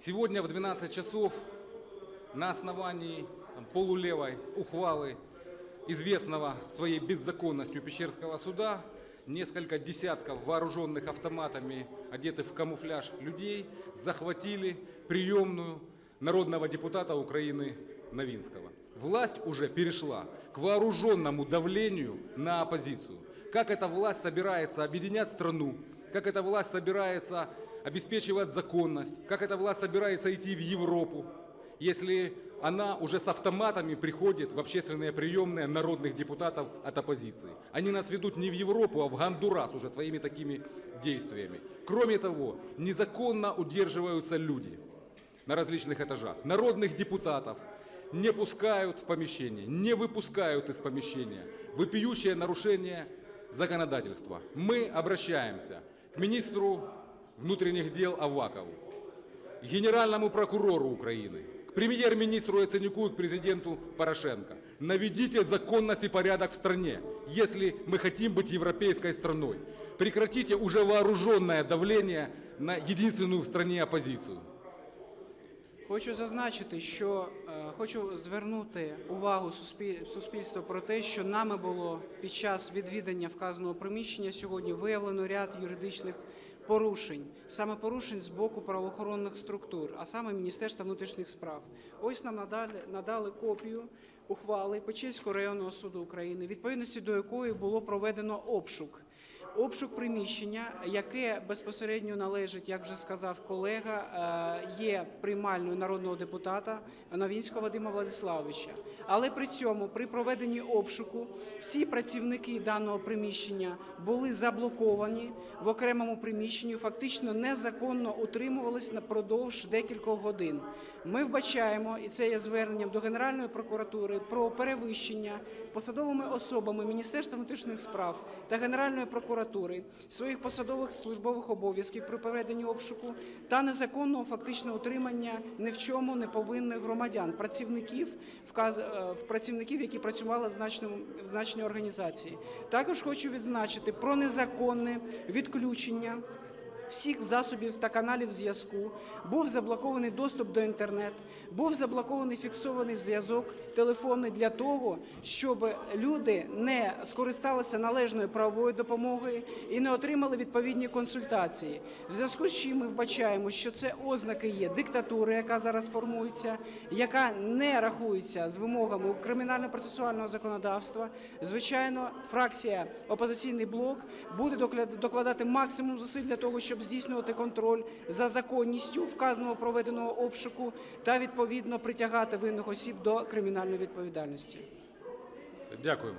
Сегодня в 12 часов на основании там, полулевой ухвалы известного своей беззаконностью Пещерского суда несколько десятков вооруженных автоматами, одетых в камуфляж людей, захватили приемную народного депутата Украины Новинского. Власть уже перешла к вооруженному давлению на оппозицию. Как эта власть собирается объединять страну, как эта власть собирается обеспечивать законность, как эта власть собирается идти в Европу, если она уже с автоматами приходит в общественные приемные народных депутатов от оппозиции. Они нас ведут не в Европу, а в Гондурас уже своими такими действиями. Кроме того, незаконно удерживаются люди на различных этажах. Народных депутатов не пускают в помещение, не выпускают из помещения. Вопиющее нарушение законодательства. Мы обращаемся к министру внутренних дел Авакову, к генеральному прокурору Украины, к премьер-министру Яценюку и к президенту Порошенко. Наведите законность и порядок в стране, если мы хотим быть европейской страной. Прекратите уже вооруженное давление на единственную в стране оппозицию. Хочу зазначити, що е, хочу звернути увагу суспіль- суспільства про те, що нами було під час відвідання вказаного приміщення сьогодні виявлено ряд юридичних порушень, саме порушень з боку правоохоронних структур, а саме Міністерства внутрішніх справ. Ось нам надали, надали копію ухвали Печерського районного суду України, відповідності до якої було проведено обшук. Обшук приміщення, яке безпосередньо належить, як вже сказав колега, е, є приймальною народного депутата Новінського Вадима Владиславовича. Але при цьому, при проведенні обшуку, всі працівники даного приміщення були заблоковані в окремому приміщенні, фактично незаконно утримувались напродовж декількох годин. Ми вбачаємо, і це є зверненням до Генеральної прокуратури про перевищення посадовими особами Міністерства внутрішніх справ та Генеральної прокуратури своїх посадових службових обов'язків при проведенні обшуку та незаконного фактичного утримання ні в чому не повинних громадян, працівників, вказ... е, працівників, які працювали в в значній організації. Також хочу відзначити про незаконне відключення всіх засобів та каналів зв'язку, був заблокований доступ до інтернет, був заблокований фіксований зв'язок телефонний для того, щоб люди не скористалися належною правовою допомогою і не отримали відповідні консультації. В зв'язку з чим ми вбачаємо, що це ознаки є диктатури, яка зараз формується, яка не рахується з вимогами кримінально-процесуального законодавства. Звичайно, фракція опозиційний блок буде докладати максимум зусиль для того, щоб здійснювати контроль за законністю вказаного проведеного обшуку та відповідно притягати винних осіб до кримінальної відповідальності. Дякуємо.